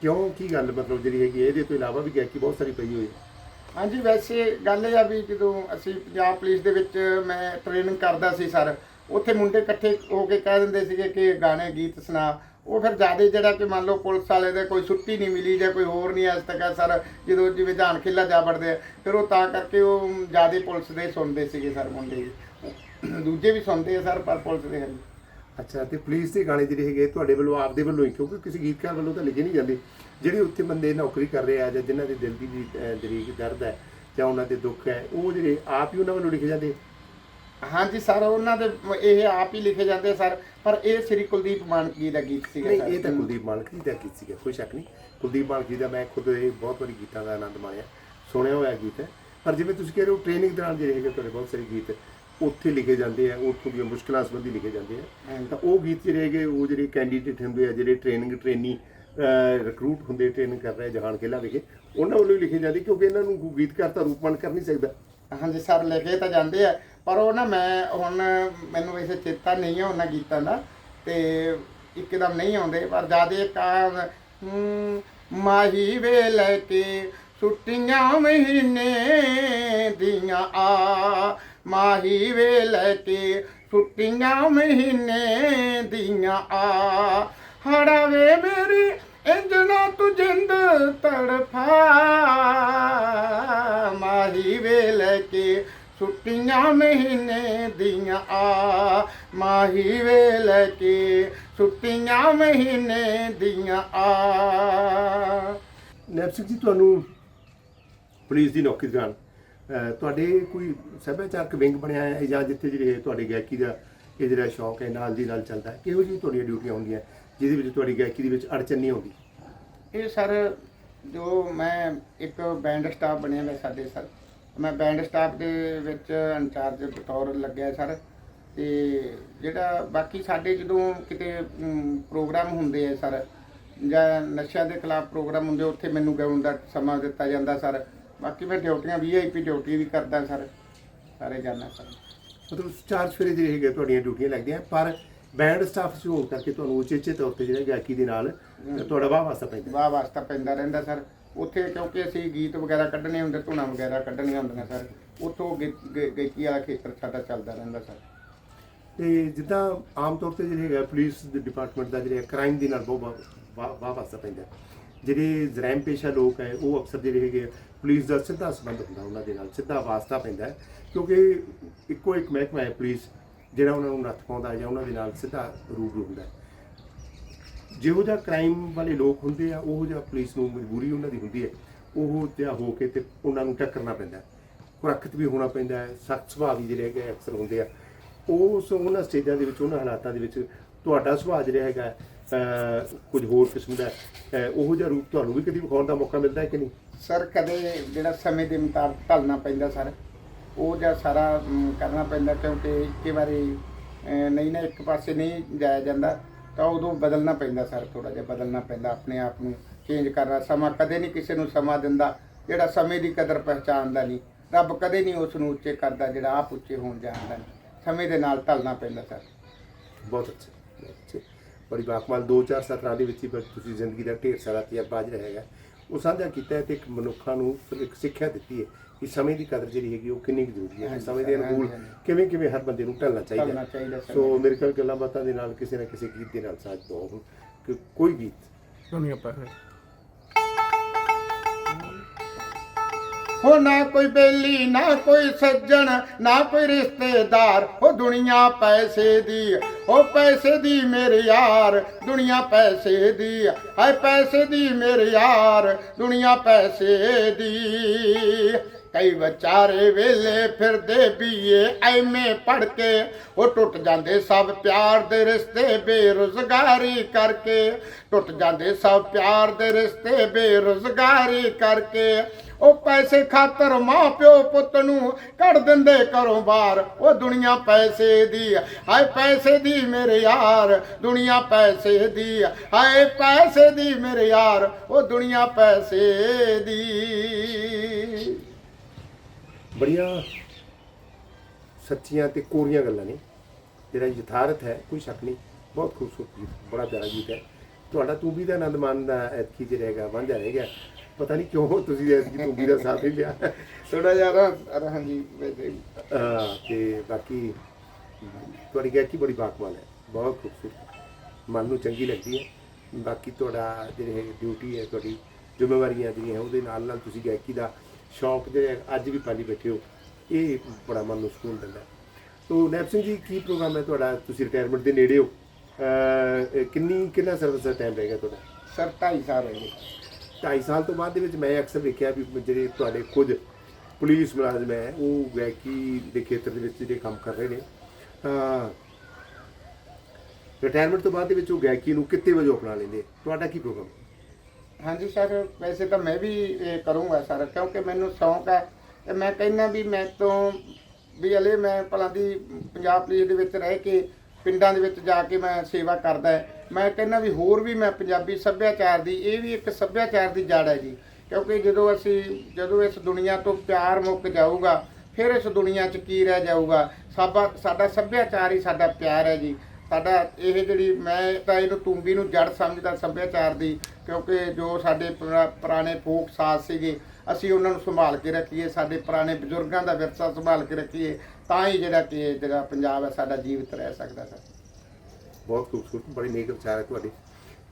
ਕਿਉਂ ਕੀ ਗੱਲ ਮਤਲਬ ਜਿਹੜੀ ਹੈਗੀ ਹੈ, ਇਹਦੇ ਤੋਂ ਇਲਾਵਾ ਵੀ ਗਾਇਕੀ ਬਹੁਤ ਸਾਰੀ ਪਈ ਹੋਈ ਹੈ। ਹਾਂਜੀ ਵੈਸੇ ਗੱਲ ਇਹ ਆ ਵੀ ਜਦੋਂ ਅਸੀਂ ਪੰਜਾਬ ਪੁਲਿਸ ਦੇ ਵਿੱਚ ਮੈਂ ਟ੍ਰੇਨਿੰਗ ਕਰਦਾ ਸੀ ਸਰ ਉੱਥੇ ਮੁੰਡੇ ਇਕੱਠੇ ਹੋ ਕੇ ਕਹਿ ਦਿੰਦੇ ਸੀਗੇ ਕਿ ਗਾਣੇ ਗੀਤ ਸੁਣਾ। ਉਹ ਫਿਰ ਜ਼ਿਆਦਾ ਜਿਹੜਾ ਕਿ ਮੰਨ ਲਓ ਪੁਲਿਸ ਵਾਲੇ ਦੇ ਕੋਈ ਛੁੱਟੀ ਨਹੀਂ ਮਿਲੀ ਜਾਂ ਕੋਈ ਹੋਰ ਨਹੀਂ ਅੱਜ ਤੱਕ ਸਰ ਜਦੋਂ ਜਿਵੇਂ ਜਾਣ ਖੇਲਾ ਜਾ ਵੜਦੇ ਆ ਫਿਰ ਉਹ ਤਾਂ ਕਰਕੇ ਉਹ ਜ਼ਿਆਦਾ ਪੁਲਿਸ ਦੇ ਸੁਣਦੇ ਸੀਗੇ ਸਰ ਮੁੰਡੇ ਦੂਜੇ ਵੀ ਸੁਣਦੇ ਆ ਸਰ ਪਰ ਪੁਲਿਸ ਦੇ ਹਨ ਅੱਛਾ ਤੇ ਪੁਲਿਸ ਦੇ ਗਾਣੇ ਜਿਹੜੇ ਹੈਗੇ ਤੁਹਾਡੇ ਵੱਲੋਂ ਆਪਦੇ ਵੱਲੋਂ ਹੀ ਕਿਉਂਕਿ ਕਿਸੇ ਗੀਤਕਾਰ ਵੱਲੋਂ ਤਾਂ ਲਿਖੇ ਨਹੀਂ ਜਾਂਦੇ। ਜਿਹੜੇ ਉੱਥੇ ਬੰਦੇ ਨੌਕਰੀ ਕਰ ਰਹੇ ਆ ਜਾਂ ਜਿਨ੍ਹਾਂ ਦੇ ਦਿਲ ਦੀ ਵੀ, ਜਿਹੜੀ ਦਰਦ ਹੈ ਜਾਂ ਉਹਨਾਂ ਦੇ ਦੁੱਖ ਹੈ ਉਹ ਜਿਹੜੇ ਆਪ ਹੀ ਉਹਨਾਂ ਵੱਲੋਂ ਲਿਖੇ ਜਾਂਦੇ? ਹਾਂਜੀ ਸਰ ਉਹਨਾਂ ਦੇ ਇਹ ਆਪ ਹੀ ਲਿਖੇ ਜਾਂਦੇ ਸਰ ਪਰ ਇਹ ਸ੍ਰੀ ਕੁਲਦੀਪ ਮਾਨਕੀ ਦਾ ਗੀਤ ਸੀਗਾ ਨਹੀਂ ਇਹ ਤਾਂ ਕੁਲਦੀਪ ਮਾਨਕ ਜੀ ਦਾ ਗੀਤ ਸੀਗਾ ਕੋਈ ਸ਼ੱਕ ਨਹੀਂ। ਕੁਲਦੀਪ ਮਾਨਕ ਜੀ ਦਾ ਮੈਂ ਖੁਦ ਇਹ ਬਹੁਤ ਵਾਰੀ ਗੀਤਾਂ ਦਾ ਆਨੰਦ ਮਾਣਿਆ ਸੁਣਿਆ ਹੋਇਆ ਗੀਤ ਹੈ। ਪਰ ਜਿਵੇਂ ਤੁਸੀਂ ਕਹਿ ਰਹੇ ਹੋ ਟ੍ਰੇਨਿੰਗ ਦੌਰਾਨ ਜਿਹੜੇ ਹੈਗੇ ਤੁਹਾਡੇ ਬਹੁਤ ਸਾਰੇ ਗੀਤ ਉੱਥੇ ਲਿਖੇ ਜਾਂਦੇ ਆ ਉੱਥੋਂ ਦੀਆਂ ਮੁਸ਼ਕਲਾਂ ਸੰਬੰਧੀ ਲਿਖੇ ਜਾਂਦੇ ਆ। ਤਾਂ ਉਹ ਗੀਤ ਜਿਹੜੇ ਹੈਗੇ ਉਹ ਜਿਹੜੇ ਕੈਂਡੀਡੇਟ ਹੁੰਦੇ ਆ ਜਿਹੜੇ ਟ੍ਰੇਨਿੰਗ ਟ੍ਰੇਨੀ ਰਿਕਰੂਟ ਹੁੰਦੇ ਟ੍ਰੇਨਿੰਗ ਕਰ ਰਹੇ ਜਹਾਨ ਖੇਲਾ ਵਿਖੇ ਉਹਨਾਂ ਵੱਲੋਂ ਲਿਖੇ ਜਾਂਦੇ ਕਿਉਂਕਿ ਇਹਨਾਂ ਨੂੰ ਗੀਤਕਾਰ ਤਾਂ ਰੂਪਮਾਨ ਕਰ ਨਹੀਂ ਸਕਦਾ ਹਾਂਜੀ ਸਰ ਲਿਖੇ ਤਾਂ ਜਾਂਦੇ ਆ ਪਰ ਉਹ ਨਾ ਮੈਂ ਹੁਣ ਮੈਨੂੰ ਵੈਸੇ ਚੇਤਾ ਨਹੀਂ ਹੈ ਉਹਨਾਂ ਗੀਤਾਂ ਦਾ ਤੇ ਇੱਕਦਮ ਨਹੀਂ ਆਉਂਦੇ ਪਰ ਜਿਆਦੇ ਕਾਂ ਮਾਹੀ ਵੇ ਲੈ ਕੇ ਛੁੱਟੀਆਂ ਮਹੀਨੇ ਦੀਆਂ ਆ ਮਾਹੀ ਵੇ ਲੈ ਕੇ ਛੁੱਟੀਆਂ ਮਹੀਨੇ ਦੀਆਂ ਆ। ਹੜਾ ਵੇ ਮੇਰੀ ਇੰਜਣਾ ਤੂੰ ਜਿੰਦ ਤੜਫਾ। ਮਾਹੀ ਵੇ ਕੇ ਛੁੱਟੀਆਂ ਮਹੀਨੇ ਦੀਆਂ ਆ। ਮਾਹੀ ਵੇ ਕੇ ਛੁੱਟੀਆਂ ਮਹੀਨੇ ਦੀਆਂ ਆ। ਨੈਪਸਿਕ ਜੀ, ਤੁਹਾਨੂੰ ਪੁਲਿਸ ਦੀ ਨੌਕਰੀ ਦੌਰਾਨ ਤੁਹਾਡੇ ਕੋਈ ਸੱਭਿਆਚਾਰਕ ਵਿੰਗ ਬਣਿਆ ਹੈ ਜਾਂ ਜਿੱਥੇ ਜਿਹੜੇ ਤੁਹਾਡੇ ਗਾਇਕੀ ਦਾ ਇਹ ਜਿਹੜਾ ਸ਼ੌਕ ਹੈ, ਨਾਲ ਦੀ ਨਾਲ ਚੱਲਦਾ ਹੈ, ਕਿਹੋ ਜਿਹੀ ਤੁਹਾਡੀਆਂ ਡਿਊਟੀਆਂ ਹੁੰਦੀਆਂ ਜਿਹਦੇ ਵਿੱਚ ਤੁਹਾਡੀ ਗਾਇਕੀ ਦੇ ਵਿੱਚ ਅੜਚਨ ਨਹੀਂ ਆਉਂਦੀ? ਇਹ ਸਰ, ਜੋ ਮੈਂ ਇੱਕ ਬੈਂਡ ਸਟਾਫ ਬਣਿਆ ਮੈਂ ਸਾਡੇ ਸਰ, ਮੈਂ ਬੈਂਡ ਸਟਾਫ ਦੇ ਵਿੱਚ ਇੰਚਾਰਜ ਬਤੌਰ ਲੱਗਿਆ ਸਰ, ਤੇ ਜਿਹੜਾ ਬਾਕੀ ਸਾਡੇ ਜਦੋਂ ਕਿਤੇ ਪ੍ਰੋਗਰਾਮ ਹੁੰਦੇ ਆ ਸਰ, ਜਾਂ ਨਸ਼ਿਆਂ ਦੇ ਖਿਲਾਫ ਪ੍ਰੋਗਰਾਮ ਹੁੰਦੇ ਉੱਥੇ ਮੈਨੂੰ ਗਾਉਣ ਦਾ ਸਮਾਂ ਦਿੱਤਾ ਜਾਂਦਾ ਸਰ ਬਾਕੀ ਮੈਂ ਡਿਊਟੀਆਂ ਵੀਆਈਪੀ ਡਿਊਟੀ ਵੀ ਕਰਦਾ ਸਰ ਸਾਰੇ ਜਾਣਾ ਸਰ। ਮਤਲਬ ਚਾਰ ਸਵੇਰੇ ਜਿਹੜੇ ਹੈਗੇ ਤੁਹਾਡੀਆਂ ਡਿਊਟੀਆਂ ਲੱਗਦੀਆਂ ਪਰ ਬੈਂਡ ਸਟਾਫ ਹੋਣ ਕਰਕੇ ਤੁਹਾਨੂੰ ਉਚੇਚੇ ਤੌਰ ਤੇ ਜਿਹੜਾ ਗਾਇਕੀ ਦੇ ਨਾਲ ਤੁਹਾਡਾ ਵਾਹ ਵਾਸਤਾ ਪੈਂਦਾ। ਵਾਹ ਵਾਸਤਾ ਪੈਂਦਾ ਰਹਿੰਦਾ ਸਰ। ਉੱਥੇ ਕਿਉਂਕਿ ਅਸੀਂ ਗੀਤ ਵਗੈਰਾ ਕੱਢਣੇ ਹੁੰਦੇ ਧੁਨਾਂ ਵਗੈਰਾ ਕੱਢਣੀਆਂ ਹੁੰਦੀਆਂ ਸਰ। ਉੱਥੋਂ ਗਾਇਕੀ ਵਾਲਾ ਖੇਤਰ ਸਾਡਾ ਚੱਲਦਾ ਰਹਿੰਦਾ ਸਰ। ਤੇ ਜਿੱਦਾਂ ਆਮ ਤੌਰ ਤੇ ਜਿਹੜੇ ਹੈਗਾ ਪੁਲਿਸ ਦੇ ਡਿਪਾਰਟਮੈਂਟ ਦਾ ਜਿਹੜਾ ਕ੍ਰਾਈਮ ਦੇ ਨਾਲ ਬਹੁਤ ਵਾਹ- ਵਾਸਤਾ ਪੈਂਦਾ। ਜਿਹੜੇ ਜਰੈਮ ਪੇਸ਼ਾ ਲੋਕ ਹੈ ਉਹ ਅਕਸਰ ਜਿਹੜੇ ਹੈਗੇ ਪੁਲਿਸ ਦਾ ਸਿੱਧਾ ਸੰਬੰਧ ਹੁੰਦਾ, ਉਹਨਾਂ ਦੇ ਨਾਲ ਸਿੱਧਾ ਵਾਸਤਾ ਪੈਂਦਾ ਹੈ, ਕਿਉਂਕਿ ਇੱਕੋ ਇੱਕ ਮਹਿਕਮਾ ਹੈ ਪੁਲਿਸ, ਜਿਹੜਾ ਉਹਨਾਂ ਨੂੰ ਨੱਥ ਪਾਉਂਦਾ ਜਾਂ ਉਹਨਾਂ ਦੇ ਨਾਲ ਸਿੱਧਾ ਰੂਬਰੂ ਹੁੰਦਾ ਹੈ। ਜਿਹੋ ਜਿਹਾ ਕ੍ਰਾਈਮ ਵਾਲੇ ਲੋਕ ਹੁੰਦੇ ਆ, ਉਹੋ ਜਿਹਾ ਪੁਲਿਸ ਨੂੰ ਮਜਬੂਰੀ ਉਹਨਾਂ ਦੀ ਹੁੰਦੀ ਹੈ, ਉਹ ਜਿਹਾ ਹੋ ਕੇ ਤੇ ਉਹਨਾਂ ਨੂੰ ਟੱਕਰਨਾ ਪੈਂਦਾ ਕੁਰੱਖਤ ਵੀ ਹੋਣਾ ਪੈਂਦਾ ਹੈ, ਸਖਤ ਸੁਭਾਅ ਵੀ ਜਿਹੜੇ ਹੈਗੇ ਅਕਸਰ ਹੁੰਦੇ ਆ। ਉਸ ਉਹਨਾਂ ਸਟੇਜਾਂ ਦੇ ਵਿੱਚ, ਉਹਨਾਂ ਹਾਲਾਤਾਂ ਦੇ ਵਿੱਚ ਤੁਹਾਡਾ ਸੁਭਾਅ ਜਿਹੜਾ ਹੈਗਾ ਕੁਝ ਹੋਰ ਕਿਸਮ ਦਾ ਉਹੋ ਜਿਹਾ ਰੂਪ ਤੁਹਾਨੂੰ ਵੀ ਕਦੀ ਵਿਖਾਉਣ ਦਾ ਮੌਕਾ ਮਿਲਦਾ ਹੈ ਕਿ ਨਹੀਂ? ਸਰ ਕਦੇ ਜਿਹੜਾ ਸਮੇਂ ਦੇ ਮੁਤਾਬਕ ਢਲਣਾ ਪੈਂਦਾ ਸਰ ਉਹ ਜਾਂ ਸਾਰਾ ਕਰਨਾ ਪੈਂਦਾ ਕਿਉਂਕਿ ਇੱਕੇ ਵਾਰੀ ਨਹੀਂ ਨਾ ਇੱਕ ਪਾਸੇ ਨਹੀਂ ਜਾਇਆ ਜਾਂਦਾ ਤਾਂ ਉਦੋਂ ਬਦਲਣਾ ਪੈਂਦਾ ਸਰ ਥੋੜਾ ਜਿਹਾ ਬਦਲਣਾ ਪੈਂਦਾ ਆਪਣੇ ਆਪ ਨੂੰ ਚੇਂਜ ਕਰਨਾ ਸਮਾਂ ਕਦੇ ਨਹੀਂ ਕਿਸੇ ਨੂੰ ਸਮਾਂ ਦਿੰਦਾ ਜਿਹੜਾ ਸਮੇਂ ਦੀ ਕਦਰ ਪਹਿਚਾਣਦਾ ਨਹੀਂ ਰੱਬ ਕਦੇ ਨਹੀਂ ਉਸ ਨੂੰ ਉੱਚੇ ਕਰਦਾ ਜਿਹੜਾ ਆਪ ਉੱਚੇ ਹੋਣ ਨਹੀਂ ਸਮੇਂ ਦੇ ਨਾਲ ਢਲਣਾ ਪੈਂਦਾ ਸਰ। ਬਹੁਤ ਅੱਛਾ ਬਹੁਤ ਅੱਛਾ। ਬੜੀ ਬਾਕਮਾਲ 2-4 ਸਤਰਾਂ ਦੇ ਵਿੱਚ ਹੀ ਬਸ ਤੁਸੀਂ ਜ਼ਿੰਦਗੀ ਦਾ ਢੇਰ ਸਾਰਾ ਤਜਰਬਾ ਜਿਹੜਾ ਹੈਗਾ ਉਹ ਸਾਂਝਾ ਕੀਤਾ ਹੈ ਤੇ ਇੱਕ ਮਨੁੱਖਾਂ ਨੂੰ ਇੱਕ ਸਿੱਖਿਆ ਦਿੱਤੀ ਹੈ ਕਿ ਸਮੇਂ ਦੀ ਕਦਰ ਜਿਹੜੀ ਹੈਗੀ ਉਹ ਕਿੰਨੀ ਕੁ ਜ਼ਰੂਰੀ ਹੈ। ਸਮੇਂ ਦੇ ਅਨੁਕੂਲ। ਕਿਵੇਂ ਕਿਵੇਂ ਹਰ ਬੰਦੇ ਨੂੰ ਢਲਣਾ ਚਾਹੀਦਾ। ਸੋ ਮੇਰੇ ਕੋਲ ਗੱਲਾਂ ਬਾਤਾਂ ਦੇ ਨਾਲ ਕਿਸੇ ਨਾ ਕਿਸੇ ਗੀਤ ਦੇ ਨਾਲ ਸਾਜ ਦੋ ਕਿ ਕੋਈ ਗੀਤ। ਦੁਨੀਆ ਪਰ ਹੋ ਨਾ ਕੋਈ ਬੇਲੀ ਨਾ ਕੋਈ ਸੱਜਣ ਨਾ ਕੋਈ ਰਿਸ਼ਤੇਦਾਰ ਹੋ ਦੁਨੀਆ ਪੈਸੇ ਦੀ। ਉਹ ਪੈਸੇ ਦੀ ਮੇਰੇ ਯਾਰ, ਦੁਨੀਆ ਪੈਸੇ ਦੀ ਹਾਏ ਪੈਸੇ ਦੀ ਮੇਰੇ ਯਾਰ, ਦੁਨੀਆ ਪੈਸੇ ਦੀ। ਕਈ ਵਿਚਾਰੇ ਵੇਲੇ ਫਿਰਦੇ ਬੀਏ, ਐਵੇਂ ਪੜ ਕੇ। ਉਹ ਟੁੱਟ ਜਾਂਦੇ ਸਭ ਪਿਆਰ ਦੇ ਰਿਸ਼ਤੇ ਬੇਰੁਜ਼ਗਾਰੀ ਕਰਕੇ। ਟੁੱਟ ਜਾਂਦੇ ਸਭ ਪਿਆਰ ਦੇ ਰਿਸ਼ਤੇ ਬੇਰੁਜ਼ਗਾਰੀ ਕਰਕੇ। ਉਹ ਪੈਸੇ ਖਾਤਰ ਮਾਂ ਪਿਓ ਪੁੱਤ ਨੂੰ ਕੱਢ ਦਿੰਦੇ ਘਰੋਂ ਬਾਹਰ। ਉਹ ਦੁਨੀਆ ਪੈਸੇ ਦੀ ਆ। ਹਾਏ, ਪੈਸੇ ਦੀ ਮੇਰੇ ਯਾਰ, ਦੁਨੀਆ ਪੈਸੇ ਦੀ ਆ। ਹਾਏ, ਪੈਸੇ ਦੀ ਮੇਰੇ ਯਾਰ, ਉਹ ਦੁਨੀਆ ਪੈਸੇ ਦੀ। ਬੜੀਆਂ ਸੱਚੀਆਂ ਤੇ ਕੋਰੀਆਂ ਗੱਲਾਂ ਨੇ। ਜਿਹੜਾ ਯਥਾਰਥ ਹੈ, ਕੋਈ ਸ਼ੱਕ ਨਹੀਂ। ਬਹੁਤ ਖੂਬਸੂਰਤ ਗੀਤ ਬੜਾ ਪਿਆਰਾ ਗੀਤ ਹੈ। ਤੁਹਾਡਾ ਤੂੰ ਵੀ ਦਾ ਆਨੰਦ ਮਾਣਦਾ ਐਤਕੀ ਜਿਹੜਾ ਹੈਗਾ ਵਾਂਝਾ ਰਹਿ ਗਿਆ। ਪਤਾ ਨਹੀਂ ਕਿਉਂ ਤੁਸੀਂ ਐਤਕੀ ਤੂਬੀ ਦਾ ਸਾਥ ਨਹੀਂ ਲਿਆ। ਥੋੜਾ ਜਿਹਾ ਹਾਂਜੀ ਵੀ। ਅਹ ਤੇ ਬਾਕੀ ਤੁਹਾਡੀ ਗਾਇਕੀ ਬੜੀ ਬਾਕਮਾਲ ਹੈ ਬਹੁਤ ਖੂਬਸੂਰਤ। ਮਨ ਨੂੰ ਚੰਗੀ ਲੱਗਦੀ ਹੈ। ਬਾਕੀ ਤੁਹਾਡਾ ਜਿਹੜੇ ਡਿਊਟੀ ਹੈ ਤੁਹਾਡੀ ਜ਼ਿੰਮੇਵਾਰੀਆਂ ਜਿਹੜੀਆਂ ਹੈ ਉਹਦੇ ਨਾਲ ਨਾਲ ਤੁਸੀਂ ਗਾਇਕੀ ਦਾ ਸ਼ੌਂਕ ਜਿਹੜੇ ਅੱਜ ਵੀ ਪਾਲੀ ਬੈਠੇ ਹੋ ਇਹ ਬੜਾ ਮਨ ਨੂੰ ਸਕੂਨ ਦਿੰਦਾ ਤੋ ਨੈਪ ਸਿੰਘ ਜੀ ਕੀ ਪ੍ਰੋਗਰਾਮ ਹੈ ਤੁਹਾਡਾ? ਤੁਸੀਂ ਰਿਟਾਇਰਮੈਂਟ ਦੇ ਨੇੜੇ ਹੋ। ਕਿੰਨੀ ਕਿੰਨਾ ਸਰਵਿਸ ਦਾ ਟਾਈਮ ਰਹੇਗਾ ਤੁਹਾਡਾ? ਸਰ ਢਾਈ ਸਾਲ ਹੋ ਗਏ। 2.5 ਸਾਲ ਤੋਂ ਬਾਅਦ ਦੇ ਵਿੱਚ ਮੈਂ ਅਕਸਰ ਵੇਖਿਆ ਵੀ ਜਿਹੜੇ ਤੁਹਾਡੇ ਕੁਝ ਪੁਲਿਸ ਮੁਲਾਜ਼ਮ ਹੈ, ਉਹ ਗਾਇਕੀ ਦੇ ਖੇਤਰ ਦੇ ਵਿੱਚ ਜਿਹੜੇ ਕੰਮ ਕਰ ਰਹੇ ਨੇ। ਤਾਂ ਰਿਟਾਇਰਮੈਂਟ ਤੋਂ ਬਾਅਦ ਦੇ ਵਿੱਚ ਉਹ ਗਾਇਕੀ ਨੂੰ ਕਿੱਤੇ ਵਜੋਂ ਅਪਣਾ ਲੈਂਦੇ ਤੁਹਾਡਾ ਕੀ ਪ੍ਰੋਗਰਾਮ ਹਾਂਜੀ ਸਰ, ਵੈਸੇ ਤਾਂ ਮੈਂ ਵੀ ਇਹ ਕਰੂੰਗਾ ਸਰ, ਕਿਉਂਕਿ ਮੈਨੂੰ ਸ਼ੌਂਕ ਹੈ ਤੇ ਮੈਂ ਕਹਿੰਦਾ ਵੀ ਮੈਂ ਤੋਂ ਵੀ ਹਲੇ ਮੈਂ ਭਲਾ ਦੀ ਪੰਜਾਬ ਪੁਲਿਸ ਦੇ ਵਿੱਚ ਰਹਿ ਕੇ ਪਿੰਡਾਂ ਦੇ ਵਿੱਚ ਜਾ ਕੇ ਮੈਂ ਸੇਵਾ ਕਰਦਾ ਮੈਂ ਕਹਿੰਦਾ ਵੀ ਹੋਰ ਵੀ ਮੈਂ ਪੰਜਾਬੀ ਸੱਭਿਆਚਾਰ ਦੀ, ਇਹ ਵੀ ਇੱਕ ਸੱਭਿਆਚਾਰ ਦੀ ਜੜ ਹੈ ਜੀ। ਕਿਉਂਕਿ ਜਦੋਂ ਅਸੀਂ, ਜਦੋਂ ਇਸ ਦੁਨੀਆ ਤੋਂ ਪਿਆਰ ਮੁੱਕ ਜਾਊਗਾ, ਫਿਰ ਇਸ ਦੁਨੀਆ 'ਚ ਕੀ ਰਹਿ ਜਾਊਗਾ? ਸਾਡਾ ਸਾਡਾ ਸੱਭਿਆਚਾਰ ਹੀ ਸਾਡਾ ਪਿਆਰ ਹੈ ਜੀ। ਸਾਡਾ ਇਹ ਜਿਹੜੀ, ਮੈਂ ਤਾਂ ਇਹਨੂੰ ਤੁੰਬੀ ਨੂੰ ਜੜ ਸਮਝਦਾ ਸੱਭਿਆਚਾਰ ਦੀ, ਕਿਉਂਕਿ ਜੋ ਸਾਡੇ ਪੁਰਾ- ਪੁਰਾਣੇ ਫੋਕ ਸਾਜ਼ ਸੀਗੇ, ਅਸੀਂ ਉਹਨਾਂ ਨੂੰ ਸੰਭਾਲ ਕੇ ਰੱਖੀਏ, ਸਾਡੇ ਪੁਰਾਣੇ ਬਜ਼ੁਰਗਾਂ ਦਾ ਵਿਰਸਾ ਸੰਭਾਲ ਕੇ ਰੱਖੀਏ, ਤਾਂ ਹੀ ਜਿਹੜਾ ਕਿ ਇਹ ਜਿਹੜਾ ਪੰਜਾਬ ਹੈ, ਸਾਡਾ ਜੀਵਤ ਰਹਿ ਸਕਦਾ ਸਰ ਬਹੁਤ ਖੂਬਸੂਰਤ ਬੜੀ ਨੇਕ ਵਿਚਾਰ ਹੈ ਤੁਹਾਡੇ।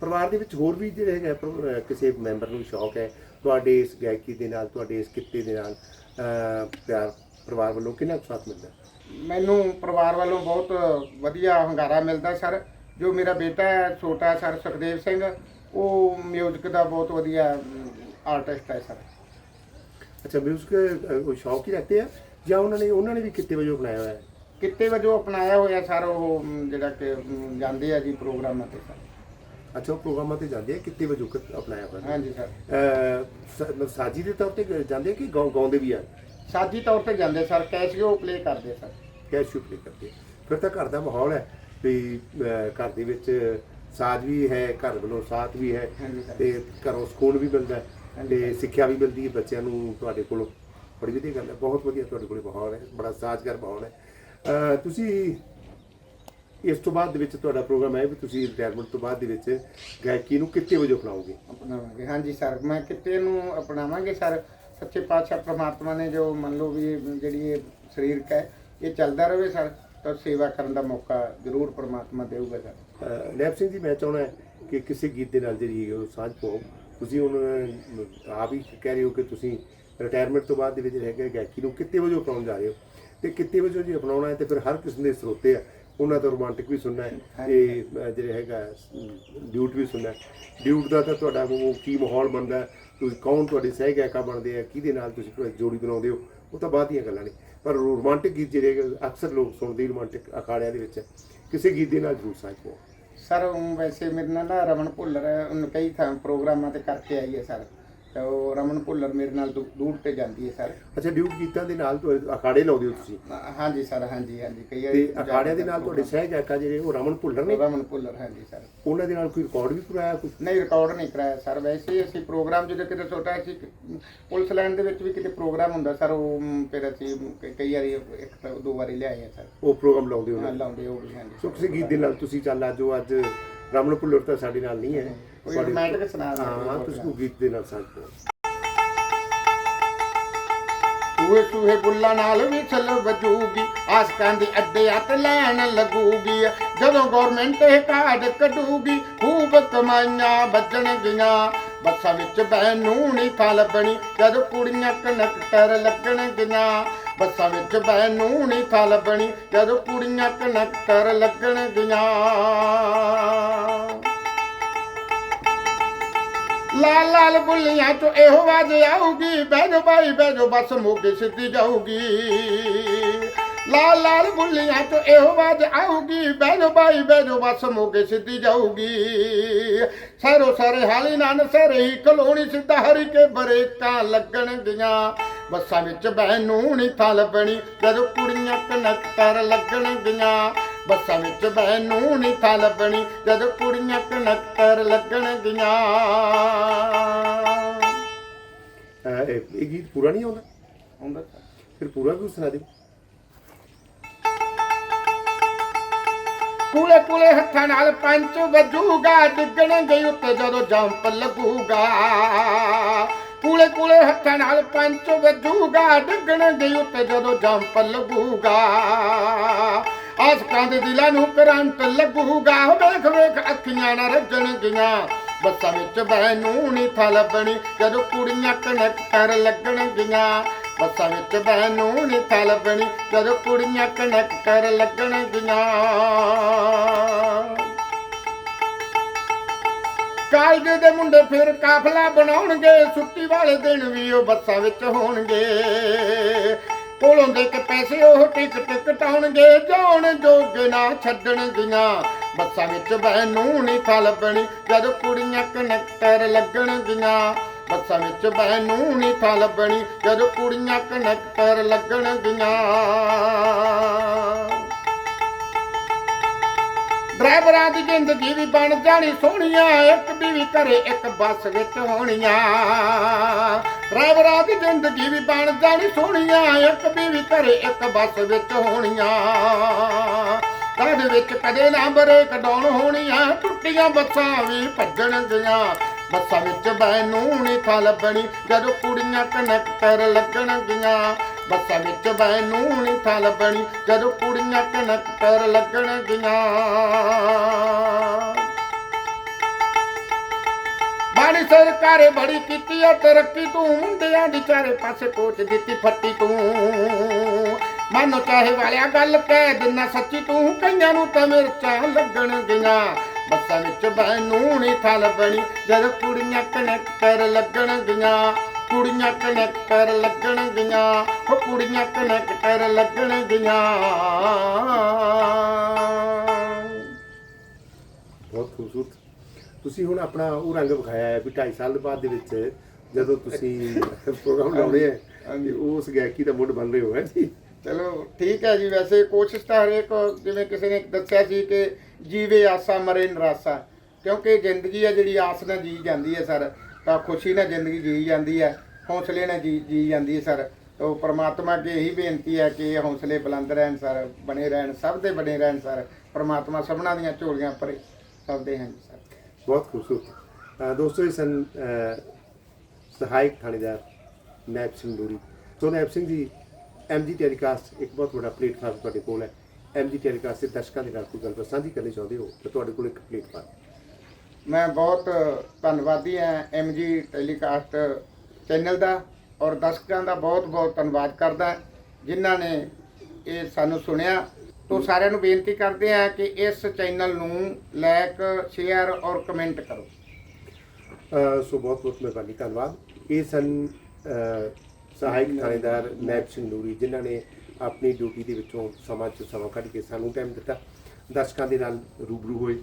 ਪਰਿਵਾਰ ਦੇ ਵਿੱਚ ਹੋਰ ਵੀ ਜਿਹੜੇ ਹੈਗਾ ਅਹ ਕਿਸੇ ਮੈਂਬਰ ਨੂੰ ਸ਼ੌਕ ਹੈ ਤੁਹਾਡੇ ਇਸ ਗਾਇਕੀ ਦੇ ਨਾਲ ਤੁਹਾਡੇ ਇਸ ਕਿੱਤੇ ਦੇ ਨਾਲ ਅਹ, ਪਿਆਰ ਪਰਿਵਾਰ ਵੱਲੋਂ ਕਿੰਨਾ ਕੁ ਸਾਥ ਮਿਲਦਾ? ਮੈਨੂੰ ਪਰਿਵਾਰ ਵੱਲੋਂ ਬਹੁਤ ਵਧੀਆ ਹੰਗਾਰਾ ਮਿਲਦਾ ਸਰ। ਜੋ ਮੇਰਾ ਬੇਟਾ ਹੈ ਛੋਟਾ ਸਰ ਸੁਖਦੇਵ ਸਿੰਘ ਉਹ ਮਿਊਜ਼ਿਕ ਦਾ ਬਹੁਤ ਵਧੀਆ ਆਰਟਿਸਟ ਹੈ ਸਰ। ਅੱਛਾ ਮਿਊਜ਼ਿਕ ਕੋਈ ਸ਼ੌਕ ਹੀ ਰੱਖਦੇ ਆ? ਜਾਂ ਉਹਨਾਂ ਨੇ ਉਹਨਾਂ ਨੇ ਵੀ ਕਿੱਤੇ ਵਜੋਂ ਬਣਾਇਆ ਹੋਇਆ ਹੈ? ਕਿੱਤੇ ਵਜੋਂ ਅਪਣਾਇਆ ਹੋਇਆ ਸਰ ਉਹ ਜਿਹੜਾ ਕਿ ਜਾਂਦੇ ਆ ਜੀ ਪ੍ਰੋਗਰਾਮਾਂ ਤੇ ਸਰ। ਅੱਛਾ ਉਹ ਪ੍ਰੋਗਰਾਮਾਂ ਤੇ ਜਾਂਦੇ ਆ ਕਿੱਤੇ ਵਜੋਂ ਕ- ਅਪਣਾਇਆ ਹੋਇਆ? ਹਾਂਜੀ ਸਰ। ਅਹ, ਸ- ਮਤਲਬ ਸਾਜੀ ਦੇ ਤੌਰ ਤੇ ਗ- ਜਾਂਦੇ ਆ ਕਿ ਗਾਉ- ਗਾਉਂਦੇ ਵੀ ਆ? ਸਾਜੀ ਤੌਰ ਤੇ ਜਾਂਦੇ ਸਰ ਕੈਸ਼ੀਓ ਪਲੇ ਕਰਦੇ ਸਰ। ਕੈਸ਼ੂ ਪਲੇ ਕਰਦੇ। ਫਿਰ ਤਾਂ ਘਰ ਦਾ ਮਾਹੌਲ ਹੈ ਵੀ ਅਹ, ਘਰ ਦੇ ਵਿੱਚ ਸਾਜ ਵੀ ਹੈ ਘਰ ਵੱਲੋਂ ਸਾਥ ਵੀ ਹੈ ਹਾਂਜੀ ਸਰ। ਤੇ ਘਰੋਂ ਸਕੂਨ ਵੀ ਮਿਲਦਾ ਹੈ ਹਾਂਜੀ। ਤੇ ਸਿੱਖਿਆ ਵੀ ਮਿਲਦੀ ਹੈ ਬੱਚਿਆਂ ਨੂੰ ਤੁਹਾਡੇ ਕੋਲੋਂ। ਬੜੀ ਵਧੀਆ ਗੱਲ ਹੈ ਬਹੁਤ ਵਧੀਆ ਤੁਹਾਡੇ ਕੋਲੇ ਮਾਹੌਲ ਹੈ ਬੜਾ ਸਾਜ਼ਗਾਰ ਮਾਹੌਲ ਹੈ। ਤੁਸੀਂ ਇਸ ਤੋਂ ਬਾਅਦ ਦੇ ਵਿੱਚ ਤੁਹਾਡਾ ਪ੍ਰੋਗਰਾਮ ਹੈ ਵੀ ਤੁਸੀਂ ਰਿਟਾਇਰਮੈਂਟ ਤੋਂ ਬਾਅਦ ਦੇ ਵਿੱਚ ਗਾਇਕੀ ਨੂੰ ਕਿੱਤੇ ਵਜੋਂ ਅਪਣਾਓਗੇ? ਅਪਣਾਵਾਂਗੇ। ਹਾਂਜੀ ਸਰ ਮੈਂ ਕਿਤੇ ਨੂੰ ਅਪਣਾਵਾਂਗੇ ਸਰ? ਸੱਚੇ ਪਾਤਸ਼ਾਹ ਪ੍ਰਮਾਤਮਾ ਨੇ ਜੋ ਮੰਨ ਲਓ ਵੀ ਜਿਹੜੀ ਇਹ ਸਰੀਰਕ ਹੈ ਇਹ ਚੱਲਦਾ ਰਹੇ ਸਰ ਤਾਂ ਸੇਵਾ ਕਰਨ ਦਾ ਮੌਕਾ ਜ਼ਰੂਰ ਪ੍ਰਮਾਤਮਾ ਦੇਊਗਾ ਸਰ। ਨੈਬ ਸਿੰਘ ਜੀ ਮੈਂ ਚਾਹੁੰਦਾ ਕਿ ਕਿਸੇ ਗੀਤ ਦੇ ਨਾਲ ਜਿਹੜੀ ਉਹ ਸਾਂਝ ਪਾਓ। ਤੁਸੀਂ ਹੁਣ ਆਪ ਹੀ ਕਹਿ ਰਹੇ ਹੋ ਕਿ ਤੁਸੀਂ ਰਿਟਾਇਰਮੈਂਟ ਤੋਂ ਬਾਅਦ ਦੇ ਵਿੱਚ ਰਹਿ ਕੇ ਗਾਇਕੀ ਨੂੰ ਕਿੱਤੇ ਵਜੋਂ ਅਪਣਾਉਣ ਜਾ ਰਹੇ ਹੋ? ਤੇ ਕਿੱਤੇ ਵਜੋਂ ਜੇ ਅਪਣਾਉਣਾ ਹੈ ਤੇ ਫਿਰ ਹਰ ਕਿਸਮ ਦੇ ਸਰੋਤੇ ਆ। ਉਹਨਾਂ ਦਾ ਰੋਮਾਂਟਿਕ ਵੀ ਸੁਣਨਾ ਹੈ। ਤੇ ਜਿਹੜੇ ਹੈਗਾ ਡਿਊਟ ਵੀ ਸੁਣਨਾ ਹੈ। ਡਿਊਟ ਦਾ ਤਾਂ ਤੁਹਾਡਾ ਉਹ ਕੀ ਮਾਹੌਲ ਬਣਦਾ ਤੁਸੀਂ ਕੌਣ ਤੁਹਾਡੇ ਸਹਿ ਗਾਇਕਾ ਬਣਦੇ ਆ? ਕਿਹਦੇ ਨਾਲ ਤੁਸੀਂ ਜੋੜੀ ਬਣਾਉਂਦੇ ਹੋ? ਉਹ ਤਾਂ ਬਾਅਦ ਦੀਆਂ ਗੱਲਾਂ ਨੇ। ਪਰ ਰੋਮਾਂਟਿਕ ਗੀਤ ਜਿਹੜੇ ਅਕਸਰ ਲੋਕ ਸੁਣਦੇ ਰੋਮਾਂਟਿਕ ਅਖਾੜਿਆਂ ਦੇ ਵਿੱਚ ਕਿਸੇ ਗੀਤ ਦੇ ਨਾਲ ਜ਼ਰੂਰ ਸਾਂਝ ਸਰ ਵੈਸੇ ਮੇਰੇ ਨਾਲ ਨਾ ਰਮਨ ਭੁੱਲਰ ਉਹਨੂੰ ਕਈ ਥਾਂ ਪ੍ਰੋਗਰਾਮਾਂ ਤੇ ਕਰਕੇ ਆਈ ਹੈ ਸਰ। ਤੇ ਉਹ ਰਮਨ ਭੁੱਲਰ ਮੇਰੇ ਨਾਲ ਦੂ- ਦੂਰ ਤੇ ਜਾਂਦੀ ਹੈ ਸਰ। ਅੱਛਾ ਡਿਊਟ ਗੀਤਾਂ ਦੇ ਨਾਲ ਤੁਹਾਡੇ ਅਖਾੜੇ ਲਾਉਂਦੇ ਹੋ ਤੁਸੀਂ? ਹਾਂਜੀ ਸਰ ਹਾਂਜੀ ਹਾਂਜੀ ਕਈ ਤੇ ਵਾਰੀ ਅਖਾੜਿਆਂ ਦੇ ਨਾਲ ਤੁਹਾਡੇ ਸਹਿ ਗਾਇਕਾ ਜਿਹੜੇ ਉਹ ਰਮਨ ਭੁੱਲਰ ਨੇ? ਰਮਨ ਭੁੱਲਰ ਹਾਂਜੀ ਸਰ। ਉਹਨਾਂ ਦੇ ਨਾਲ ਕੋਈ ਰਿਕਾਰਡ ਵੀ ਕਰਾਇਆ ਕੁਝ ਨਹੀਂ ਰਿਕਾਰਡ ਨਹੀਂ ਕਰਾਇਆ ਸਰ। ਵੈਸੇ ਹੀ ਅਸੀਂ ਪ੍ਰੋਗਰਾਮ ਜਦੋਂ ਕਿਤੇ ਛੋਟਾ ਸੀ ਪੁਲਿਸ ਲਾਈਨ ਦੇ ਵਿੱਚ ਵੀ ਕਿਤੇ ਪ੍ਰੋਗਰਾਮ ਹੁੰਦਾ ਸਰ ਉਹ ਮ, ਫਿਰ ਅਸੀਂ ਕ- ਕਈ ਵਾਰੀ ਇੱਕ ਤਾਂ ਦੋ ਵਾਰੀ ਲਿਆਏ ਆ ਸਰ। ਉਹ ਪ੍ਰੋਗਰਾਮ ਲਾਉਂਦੇ ਹੋ? ਲਾਉਂਦੇ ਉਹ ਵੀ ਹਾਂਜੀ। ਸੋ ਕਿਸੇ ਗੀਤ ਦੇ ਨਾਲ ਤੁਸੀਂ ਚੱਲ ਅੱਜ ਉਹ ਅੱਜ ਰਮਨ ਭੁੱਲਰ ਤਾਂ ਸਾਡੇ ਨਾਲ ਨਹੀਂ ਹੈ। ਕੋਈ romantic ਸੁਣਾ ਦਿਓ ਹਾਂ ਤੁਸੀਂ ਕੋਈ ਗੀਤ ਦੇ ਨਾਲ ਸਾਂਝ ਪਾਓ ਸੂਹੇ ਸੂਹੇ ਬੁੱਲਾਂ ਨਾਲ ਵੀ ਛਲ ਵਜੂਗੀ ਆਸਕਾਂ ਦੀ ਅੱਡੇ ਹੱਥ ਲੈਣ ਲੱਗੂਗੀ। ਜਦੋਂ ਗਵਰਨਮੈਂਟ ਇਹ ਕਾਰਡ ਕੱਢੂਗੀ ਖੂਬ ਕਮਾਈਆਂ ਵੱਜਣਗੀਆਂ। ਬੱਸਾਂ ਵਿੱਚ ਬਹਿਣ ਨੂੰ ਨਹੀਂ ਥਾਂ ਲੱਭਣੀ ਜਦ ਕੁੜੀਆਂ ਕਨੈਕਟਰ ਲੱਗਣਗੀਆਂ। ਬੱਸਾਂ ਵਿੱਚ ਬਹਿਣ ਨੂੰ ਨਹੀਂ ਥਾਂ ਲੱਭਣੀ ਜਦੋਂ ਕੁੜੀਆਂ ਕਨੈਕਟਰ ਲੱਗਣਗੀਆਂ ਲਾਲ ਲਾਲ ਬੁੱਲੀਆਂ ਚੋਂ ਇਹੋ ਆਵਾਜ਼ ਆਊਗੀ, ਬਹਿ ਭਾਈ ਬਾਈ ਬਹਿ ਜਾ ਬਸ ਮੋਗੇ ਸਿੱਧੀ ਜਾਊਗੀ। ਲਾਲ ਲਾਲ ਬੁੱਲੀਆਂ ਚੋਂ ਇਹੋ ਆਵਾਜ਼ ਆਊਗੀ, ਬਹਿ ਭਾਈ ਬਾਈ ਬਹਿ ਜਾ ਬਸ ਮੋਗੇ ਸਿੱਧੀ ਜਾਊਗੀ। ਸਰੋ ਸਾਰੇ ਹਾਲੀ ਨਾਨ ਸਾਰੇ ਹੀ ਕਲੋਣੀ ਸਿੱਧਾ ਹਰੀ ਕੇ ਬਰੇਕਾਂ ਲੱਗਣਗੀਆਂ ਬੱਸਾਂ ਵਿੱਚ ਬਹਿਣ ਨੂੰ ਨਹੀਂ ਥਾਂ ਲੱਭਣੀ ਜਦੋਂ ਕੁੜੀਆਂ ਕਨੈਕਟਰ ਲੱਗਣਗੀਆਂ ਬੱਸਾਂ ਵਿੱਚ ਬਹਿਣ ਨੂੰ ਨਹੀਂ ਥਾਂ ਲੱਭਣੀ ਜਦੋਂ ਕੁੜੀਆਂ ਕਨੈਕਟਰ ਲੱਗਣਗੀਆਂ। ਅਹ ਇਹ ਇਹ ਗੀਤ ਪੂਰਾ ਨਹੀਂ ਆਉਂਦਾ? ਹੁੰਦਾ ਫਿਰ ਪੂਰਾ ਵੀ ਸੁਣਾ ਦਿਓ ਕੂਲੇ ਕੂਲੇ ਹੱਥਾਂ ਨਾਲ ਪੰਚ ਵੱਜੂਗਾ ਡਿੱਗਣਗੇ ਉੱਤੇ ਜਦੋਂ ਜੰਪ ਲੱਗੂਗਾ। ਕੂਲੇ ਕੂਲੇ ਹੱਥਾਂ ਨਾਲ ਪੰਚ ਵੱਜੂਗਾ ਡਿੱਗਣਗੇ ਉੱਤੇ ਜਦੋਂ ਜੰਪ ਲੱਗੂਗਾ। ਆਸਕਾਂ ਦੇ ਦਿਲਾਂ ਨੂੰ ਕਰੰਟ ਲੱਗੂਗਾ। ਵੇਖ ਵੇਖ ਅੱਖੀਆਂ ਨਾ ਰੱਜਣਗੀਆਂ ਬੱਸਾਂ ਵਿੱਚ ਬਹਿ ਨੂੰ ਨਹੀਂ ਥਾਂ ਲੱਭਣੀ, ਜਦੋਂ ਕੁੜੀਆਂ ਕਨੈਕਟਰ ਲੱਗਣਗੀਆਂ ਬੱਸਾਂ ਵਿੱਚ ਬਹਿ ਨੂੰ ਨਹੀਂ ਥਾਂ ਲੱਭਣੀ, ਜਦੋਂ ਕੁੜੀਆਂ ਕਨੈਕਟਰ ਲੱਗਣਗੀਆਂ ਕਾਲਜ ਦੇ ਮੁੰਡੇ ਫਿਰ ਕਾਫਲਾ ਬਣਾਉਣਗੇ ਛੁੱਟੀ ਵਾਲੇ ਦਿਨ ਵੀ ਉਹ ਬੱਸਾਂ ਵਿੱਚ ਹੋਣਗੇ। ਕੋਲੋਂ ਦੇ ਕੇ ਪੈਸੇ ਉਹ ਟਿਕਟ ਕਟਾਉਣਗੇ ਜਾਣ ਜੋਗੇ ਨਾ ਛੱਡਣਗੀਆਂ ਬੱਸਾਂ ਵਿੱਚ ਬਹਿਣ ਨੂੰ ਨਹੀਂ ਥਾਂ ਲੱਭਣੀ ਜਦੋਂ ਕੁੜੀਆਂ ਕਨੈਕਟਰ ਲੱਗਣਗੀਆਂ ਬੱਸਾਂ ਵਿੱਚ ਬਹਿ ਨੂੰ ਨਹੀਂ ਥਾਂ ਲੱਭਣੀ ਜਦੋਂ ਕੁੜੀਆਂ ਕਨੈਕਟਰ ਲੱਗਣਗੀਆਂ ਡਰਾਈਵਰਾਂ ਦੀ ਜ਼ਿੰਦਗੀ ਵੀ ਬਣ ਜਾਣੀ ਸੋਹਣੀਆਂ, ਇੱਕ ਵੀ ਘਰੇ, ਇੱਕ ਬੱਸ ਵਿੱਚ ਹੋਣੀਆਂ। ਡਰਾਈਵਰਾਂ ਦੀ ਜ਼ਿੰਦਗੀ ਵੀ ਬਣ ਜਾਣੀ ਸੋਹਣੀਆਂ, ਇੱਕ ਵੀ ਘਰੇ, ਇੱਕ ਬੱਸ ਵਿੱਚ ਹੋਣੀਆਂ। ਕਦ ਵਿੱਚ ਕਦੇ ਨਾ ਬਰੇਕ ਡਾਊਨ ਹੋਣੀਆਂ, ਟੁੱਟੀਆਂ ਬੱਸਾਂ ਵੀ ਭੱਜਣਗੀਆਂ ਬੱਸਾਂ ਵਿੱਚ ਬੈਨੂੰ ਨਹੀਂ ਥਾਂ ਲੱਭਣੀ, ਜਦੋਂ ਕੁੜੀਆਂ ਕਨੈਕਟਰ ਲੱਗਣਗੀਆਂ ਬੱਸਾਂ ਵਿੱਚ ਬੈਨੂੰ ਨਹੀਂ ਥਾਂ ਲੱਭਣੀ ਜਦੋਂ ਕੁੜੀਆਂ ਕਨੈਕਟਰ ਲੱਗਣਗੀਆਂ ਬਾਣੀ ਸਰਕਾਰੇ ਬੜੀ ਕੀਤੀ ਆ, ਤਰੱਕੀ ਤੂੰ ਮੁੰਡਿਆਂ ਦੀ ਚਾਰੇ ਪਾਸੇ ਪੋਚ ਦਿੱਤੀ, ਫੱਟੀ ਤੂੰ। ਮਨ ਚਾਹੇ ਵਾਲਿਆ ਗੱਲ ਕਹਿ ਦਿਨਾ, ਸੱਚੀ ਤੂੰ ਕਈਆਂ ਨੂੰ ਤਾਂ ਮਿਰਚਾਂ ਲੱਗਣ ਗਈਆਂ। ਬੱਸਾਂ ਵਿੱਚ ਬੈਨੂੰ ਨਹੀਂ ਥਾਂ ਲੱਭਣੀ ਜਦੋਂ ਕੁੜੀਆਂ ਕਨੈਕਟਰ ਲੱਗਣ ਗਈਆਂ। ਕੁੜੀਆਂ ਕਨੈਕਟਰ ਲੱਗਣ ਗਈਆਂ ਉਹ ਕੁੜੀਆਂ ਕਨੈਕਟਰ ਲੱਗਣ ਗਈਆਂ ਬਹੁਤ ਖੂਬਸੂਰਤ। ਤੁਸੀਂ ਹੁਣ ਆਪਣਾ ਉਹ ਰੰਗ ਵਿਖਾਇਆ ਹੈ ਵੀ 2.5 ਸਾਲ ਬਾਅਦ ਦੇ ਵਿੱਚ ਜਦੋਂ ਤੁਸੀਂ ਪ੍ਰੋਗਰਾਮ ਲਾਉਣੇ ਹੈ ਹਾਂਜੀ। ਉਸ ਗਾਇਕੀ ਦਾ ਮੁੱਢ ਬਣ ਰਹੇ ਹੋ ਹੈ ਜੀ? ਚਲੋ ਠੀਕ ਹੈ ਜੀ ਵੈਸੇ ਕੋਸ਼ਿਸ਼ ਤਾਂ ਹਰੇਕ ਜਿਵੇਂ ਕਿਸੇ ਨੇ ਦੱਸਿਆ ਸੀ ਕਿ ਜੀਵੇ ਆਸਾ ਮਰੇ ਨਿਰਾਸਾ ਕਿਉਂਕਿ ਜ਼ਿੰਦਗੀ ਹੈ ਜਿਹੜੀ ਆਸ ਨਾਲ ਜੀ ਜਾਂਦੀ ਹੈ ਸਰ। ਤਾਂ ਖੁਸ਼ੀ ਨਾਲ ਜ਼ਿੰਦਗੀ ਜੀ ਜਾਂਦੀ ਹੈ, ਹੌਸਲੇ ਨਾਲ ਜੀ ਜੀ ਜਾਂਦੀ ਹੈ ਸਰ। ਤੋ ਪ੍ਰਮਾਤਮਾ ਅੱਗੇ ਇਹੀ ਬੇਨਤੀ ਹੈ ਕਿ ਇਹ ਹੌਸਲੇ ਬੁਲੰਦ ਰਹਿਣ ਸਰ, ਬਣੇ ਰਹਿਣ, ਸਭ ਦੇ ਬਣੇ ਰਹਿਣ ਸਰ। ਪ੍ਰਮਾਤਮਾ ਸਭਨਾਂ ਦੀਆਂ ਝੋਲੀਆਂ ਭਰੇ ਸਭ ਦੇ ਹਨ ਸਰ। ਬਹੁਤ ਖੂਬਸੂਰਤ। ਅਹ ਦੋਸਤੋ, ਇਹ ਸਨ ਸਹਾਇਕ ਥਾਣੇਦਾਰ ਨੈਬ ਸਿੰਘ ਨੂਰੀ ਸੋ ਨੈਬ ਸਿੰਘ ਜੀ ਐਮਜੀ ਟੈਲੀਕਾਸਟ ਇੱਕ ਬਹੁਤ ਵੱਡਾ ਪਲੇਟਫਾਰਮ ਤੁਹਾਡੇ ਕੋਲ ਹੈ। ਐਮਜੀ ਟੈਲੀਕਾਸਟ ਦੇ ਦਰਸ਼ਕਾਂ ਦੇ ਨਾਲ ਕੋਈ ਗੱਲਬਾਤ ਸਾਂਝੀ ਕਰਨੀ ਚਾਹੁੰਦੇ ਹੋ ਤਾਂ ਤੁਹਾਡੇ ਕੋਲ ਇੱਕ ਪਲੇਟਫਾਰਮ ਮੈਂ ਬਹੁਤ ਧੰਨਵਾਦੀ ਹਾਂ ਐਮਜੀ ਟੈਲੀਕਾਸਟ ਚੈਨਲ ਦਾ ਔਰ ਦਰਸ਼ਕਾਂ ਦਾ ਬਹੁਤ ਬਹੁਤ ਧੰਨਵਾਦ ਕਰਦਾ ਜਿਨ੍ਹਾਂ ਨੇ ਇਹ ਸਾਨੂੰ ਸੁਣਿਆ। ਤੋਂ ਸਾਰਿਆਂ ਨੂੰ ਬੇਨਤੀ ਕਰਦੇ ਹਾਂ ਕਿ ਇਸ ਚੈਨਲ ਨੂੰ ਲਾਈਕ ਸ਼ੇਅਰ ਔਰ ਕਮੈਂਟ ਕਰੋ। ਸੋ ਬਹੁਤ ਬਹੁਤ ਮਿਹਰਬਾਨੀ ਧੰਨਵਾਦ। ਇਹ ਸਨ ਅਹ, ਸਹਾਇਕ ਥਾਣੇਦਾਰ ਨੈਬ ਸਿੰਘ ਨੂਰੀ ਜਿਨ੍ਹਾਂ ਨੇ ਆਪਣੀ ਡਿਊਟੀ ਦੇ ਵਿੱਚੋਂ ਸਮਾਂ ਚ ਸਮਾਂ ਕੱਢ ਕੇ ਸਾਨੂੰ ਟਾਈਮ ਦਿੱਤਾ। ਦਰਸ਼ਕਾਂ ਦੇ ਨਾਲ ਰੂਬਰੂ ਹੋਏ।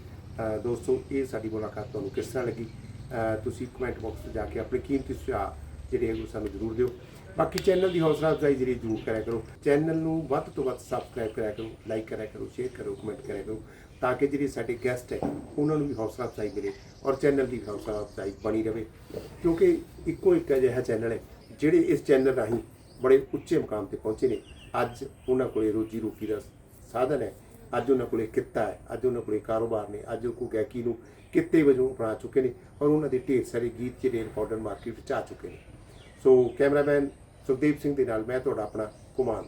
ਦੋਸਤੋ, ਇਹ ਸਾਡੀ ਮੁਲਾਕਾਤ ਤੁਹਾਨੂੰ ਕਿਸ ਤਰ੍ਹਾਂ ਲੱਗੀ? ਤੁਸੀਂ ਕਮੈਂਟ ਬਾਕਸ 'ਤੇ ਜਾ ਕੇ ਆਪਣੇ ਕੀਮਤੀ ਸੁਝਾਅ ਜਿਹੜੇ ਹੈਗੇ ਉਹ ਸਾਨੂੰ ਜ਼ਰੂਰ ਦਿਓ। ਬਾਕੀ ਚੈਨਲ ਦੀ ਹੌਸਲਾ ਅਫਜ਼ਾਈ ਜਿਹੜੀ ਜ਼ਰੂਰ ਕਰਿਆ ਕਰੋ। ਚੈਨਲ ਨੂੰ ਵੱਧ ਤੋਂ ਵੱਧ ਸਬਸਕ੍ਰਾਈਬ ਕਰਿਆ ਕਰੋ ਲਾਈਕ ਕਰਿਆ ਕਰੋ ਸ਼ੇਅਰ ਕਰੋ ਕਮੈਂਟ ਕਰਿਆ ਕਰੋ, ਤਾਂ ਕਿ ਜਿਹੜੇ ਸਾਡੇ ਗੈਸਟ ਹੈ, ਉਹਨਾਂ ਨੂੰ ਵੀ ਹੌਸਲਾ ਅਫਜ਼ਾਈ ਮਿਲੇ ਔਰ ਚੈਨਲ ਦੀ ਹੌਸਲਾ ਅਫਜ਼ਾਈ ਬਣੀ ਰਹੇ। ਕਿਉਂਕਿ ਇੱਕੋ ਇੱਕ ਅਜਿਹਾ ਚੈਨਲ ਹੈ, ਜਿਹੜੇ ਇਸ ਚੈਨਲ ਰਾਹੀਂ ਬੜੇ ਉੱਚੇ ਮੁਕਾਮ ਤੇ ਪਹੁੰਚੇ ਨੇ। ਅੱਜ ਉਹਨਾਂ ਕੋਲੇ ਰੋਜੀ ਰੋਟੀ ਦਾ ਸਾਧਨ ਹੈ ਅੱਜ ਉਹਨਾਂ ਕੋਲੇ ਕਿੱਤਾ ਹੈ, ਅੱਜ ਉਹਨਾਂ ਕੋਲੇ ਕਾਰੋਬਾਰ ਨੇ, ਅੱਜ ਉਹ ਕੋ ਗਾਇਕੀ ਨੂੰ ਕਿੱਤੇ ਵਜੋਂ ਅਪਣਾ ਚੁੱਕੇ ਨੇ ਔਰ ਉਹਨਾਂ ਦੇ ਢੇਰ ਸਾਰੇ ਗੀਤ ਜਿਹੜੇ ਰਿਕਾਰਡਰ ਮਾਰਕੀਟ ਵਿੱਚ ਆ ਚੁੱਕੇ ਨੇ। ਸੋ ਕੈਮਰਾਮੈਨ ਸੁਖਦੀਪ ਸਿੰਘ ਦੇ ਨਾਲ ਮੈਂ ਤੁਹਾਡਾ ਆਪਣਾ ਕੁਮਾਨ